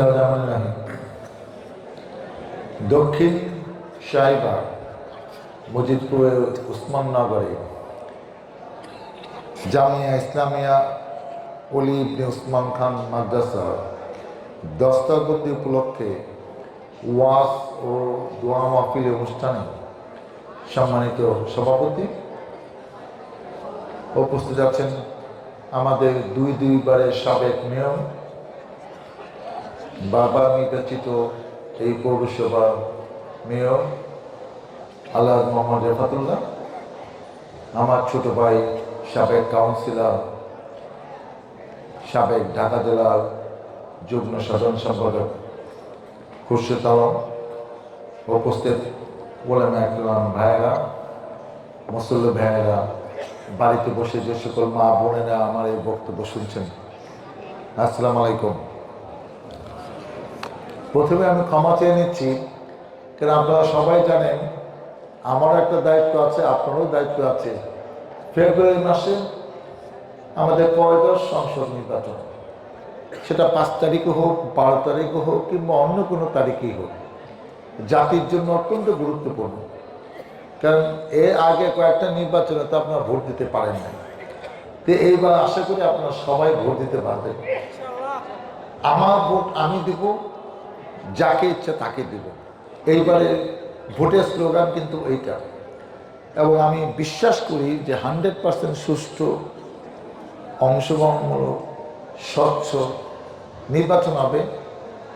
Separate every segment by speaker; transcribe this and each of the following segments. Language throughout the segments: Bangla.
Speaker 1: রাহিম দক্ষিণ সাইবার মজিদপুরের উসমাননগরে জামিয়া ইসলামিয়া অলি ইবনে উসমান খান মাদ্রাসা। দস্তবন্দি উপলক্ষে ওয়াজ ও দোয়া মাহফিল অনুষ্ঠানে সম্মানিত সভাপতি উপস্থিত আছেন আমাদের দুই দুইবারের সাবেক মেয়র বাবা নির্বাচিত এই পৌরসভা মেয়র আল্লাহ মোহাম্মদ রেফাতুল্লাহ, আমার ছোট ভাই সাবেক কাউন্সিলর, সাবেক ঢাকা জেলার যুগ্ম সাধারণ সম্পাদক খুরশেদ আলম, উপস্থিত ওলামা একলাম ভাইয়েরা, মুসল্লি ভাইয়েরা, বাড়িতে বসে যে সকল মা বোনেরা আমার এই বক্তব্য শুনছেন। আসসালামু আলাইকুম। প্রথমে আমি ক্ষমা চেয়ে নিচ্ছি, কারণ আপনারা সবাই জানেন আমারও একটা দায়িত্ব আছে, আপনারও দায়িত্ব আছে। ফেব্রুয়ারি মাসে আমাদের পয়দশ সংসদ নির্বাচন। সেটা পাঁচ তারিখে হোক, বারো তারিখে হোক, কিংবা অন্য কোনো তারিখেই হোক। জাতির জন্য অত্যন্ত গুরুত্বপূর্ণ। কারণ এর আগে কয়েকটা নির্বাচনে তো আপনারা ভোট দিতে পারেন না তো এইবার আশা করি আপনারা সবাই ভোট দিতে পারবেন। আমার ভোট আমি দেব যাকে ইচ্ছা তাকে দেব। এইবারে ভোটের স্লোগান কিন্তু এইটা। এবং আমি বিশ্বাস করি যে হান্ড্রেড পার্সেন্ট সুষ্ঠু, অংশগ্রহণমূলক, স্বচ্ছ নির্বাচন হবে,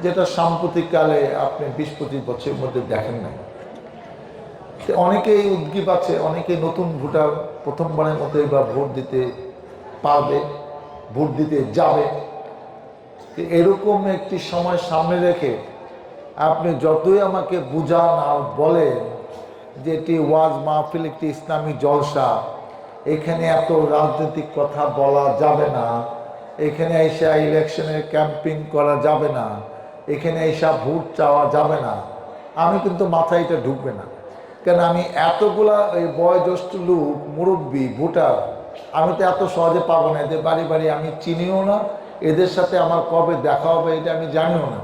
Speaker 1: যেটা সাম্প্রতিককালে আপনি বিশ পঁচিশ বছরের মধ্যে দেখেন নাই। অনেকেই উদ্গীপ আছে, অনেকেই নতুন ভোটার প্রথমবারের মতো এবার ভোট দিতে পারবে, ভোট দিতে যাবে। এরকম একটি সময় সামনে রেখে আপনি যতই আমাকে বুঝান আর বলেন যে এটি ওয়াজ মাহফিল, একটি ইসলামী জলসা। এখানে এত রাজনৈতিক কথা বলা যাবে না। এখানে এসে ইলেকশনের ক্যাম্পিং করা যাবে না। এখানে এসে ভোট চাওয়া যাবে না। আমি কিন্তু মাথায় এটা ঢুকবে না। কেন আমি এতগুলা এই বয়োজ্যেষ্ঠ লোক, মুরব্বী, ভোটার, আমি তো এত সহজে পাবো না। এদের বাড়ি বাড়ি আমি চিনিও না। এদের সাথে আমার কবে দেখা হবে এটা আমি জানিও না।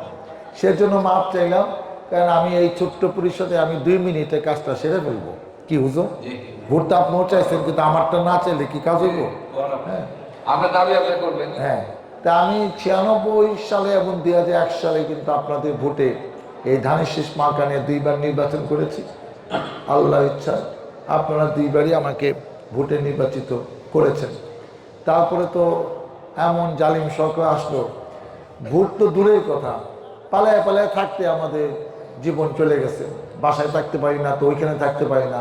Speaker 1: সেজন্য মাপ চাইলাম কারণ আমি এই ছোট্ট পরিষদে আমি দুই মিনিটে কাজটা সেরে ফেলব। কি হুজুর? ভোট তো আপনিও চাইছেন কিন্তু আমারটা না চাইলে কি কাজ হইব? হ্যাঁ। হ্যাঁ। তা আমি ছিয়ানব্বই সালে এবং দুই হাজার এক সালে কিন্তু আপনাদের ভোটে এই ধানের শেষ মার্কা নিয়ে দুইবার নির্বাচন করেছি। আল্লাহ ইচ্ছা আপনারা দুইবারই আমাকে ভোটে নির্বাচিত করেছেন। তারপরে তো এমন জালিম সরকার আসলো। ভোট তো দূরের কথা। পালায় পালায় থাকতে আমাদের জীবন চলে গেছে। বাসায় থাকতে পারি না তো ওইখানে থাকতে পারি না।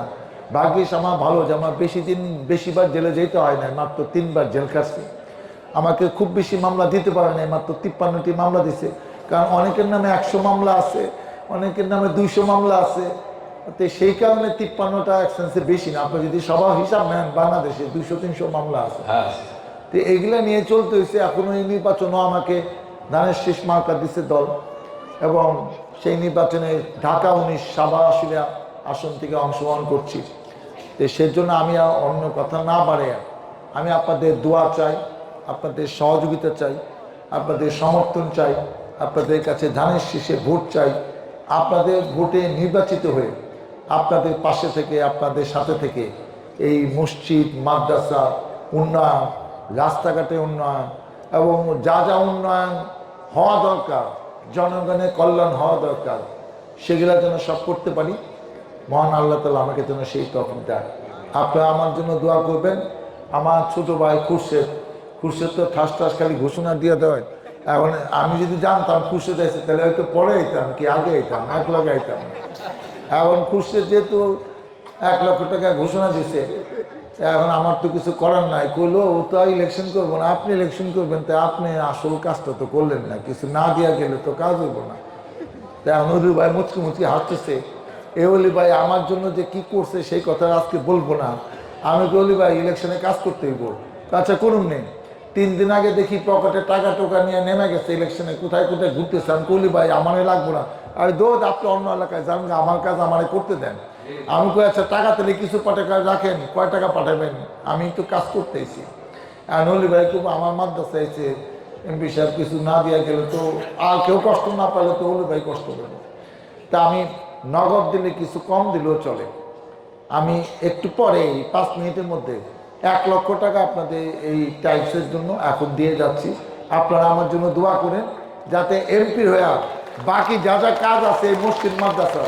Speaker 1: ভাগ্যিস আমার ভালো যে আমার বেশি দিন বেশিবার জেলে যেতে হয় না মাত্র তিনবার জেল খাটছি। আমাকে খুব বেশি মামলা দিতে পারে নাই মাত্র তিপ্পান্নটি মামলা দিছে। কারণ অনেকের নামে একশো মামলা আছে অনেকের নামে দুইশো মামলা আছে। তো সেই কারণে তিপ্পান্নটা এক্সপেন্সে বেশি না। আপনি যদি সবার হিসাব নেন বাংলাদেশে দুইশো তিনশো মামলা আছে।
Speaker 2: হ্যাঁ।
Speaker 1: তো এগুলো নিয়ে চলতে হয়েছে এখনও এই নির্বাচনও আমাকে ধানের শেষ মার্কা দিচ্ছে দল। এবং সেই নির্বাচনে ঢাকা উনিশ সাবা আশুলিয়া আসন থেকে অংশগ্রহণ করছি। তো সেজন্য আমি আর অন্য কথা না বাড়ে আমি আপনাদের দোয়া চাই, আপনাদের সহযোগিতা চাই, আপনাদের সমর্থন চাই, আপনাদের কাছে ধানের শীষে ভোট চাই, আপনাদের ভোটে নির্বাচিত হয়ে আপনাদের পাশে থেকে, আপনাদের সাথে থেকে এই মসজিদ, মাদ্রাসা, উন্নয়ন রাস্তাঘাটে উন্নয়ন এবং যা যা উন্নয়ন হওয়া দরকার জনগণের কল্যাণ হওয়া দরকার। সেগুলো যেন সব করতে পারি, মহান আল্লাহ তালা আমাকে যেন সেই তফিক দেয় আপনারা আমার জন্য দোয়া করবেন। আমার ছোট ভাই খুরশেদ খুরশেদ তো ঠাস ঠাস খালি ঘোষণা দিয়ে দেয়। এখন আমি যদি জানতাম খুরশেদ আছে তাহলে হয়তো পরে আইতাম কি আগে আইতাম এক লগে আইতাম এখন খুরশেদ যেহেতু এক লক্ষ টাকা ঘোষণা দিছে এখন আমার তো কিছু করার নাই। করল ও তো ইলেকশন করব না, আপনি ইলেকশন করবেন, তা আপনি আসল কাজটা তো করলেন না, কিছু না দিয়া গেলে তো কাজ হইব না। তা নদীর ভাই মুচকি মুচকি হাঁটতেছে এ বলি, ভাই, আমার জন্য যে কি করছে সেই কথা আজকে বলব না। আমি বলি, ভাই ইলেকশনে কাজ করতে হইব। আচ্ছা করুন নেই। তিন দিন আগে দেখি পকেটে টাকা টোকা নিয়ে নেমে গেছে ইলেকশনে কোথায় কোথায় ঘুরতেছে। আমি কলি ভাই আমারে লাগবো না। আর দোদ আপনি অন্য এলাকায় যান, আমার কাজ আমারে করতে দেন। আমি কই আচ্ছা টাকা তাহলে কিছু টাকা রাখেন, কয় টাকা পাঠাবেন? আমি একটু কাজ করতেছি। আর নলি ভাই খুব আমার মাদ্রাসা এসে এমপি সাহেব কিছু না দিয়া গেলে তো আর কেউ কষ্ট না পাইলে তো হলে ভাই কষ্ট পাবে তা আমি নগদ দিলে কিছু কম দিলেও চলে। আমি একটু পরে পাঁচ মিনিটের মধ্যে এক লক্ষ টাকা আপনাদের এই টাইলসের জন্য এখন দিয়ে যাচ্ছি। আপনারা আমার জন্য দোয়া করেন, যাতে এমপি হয়ে বাকি যা যা কাজ আছে এই মসজিদ মাদ্রাসা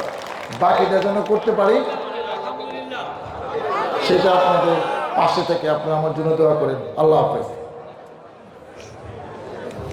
Speaker 1: বাকিটা যেন করতে পারি, সেটা আপনাদের পাশে থেকে আপনারা আমার জন্য দোয়া করেন। আল্লাহ হাফেজ।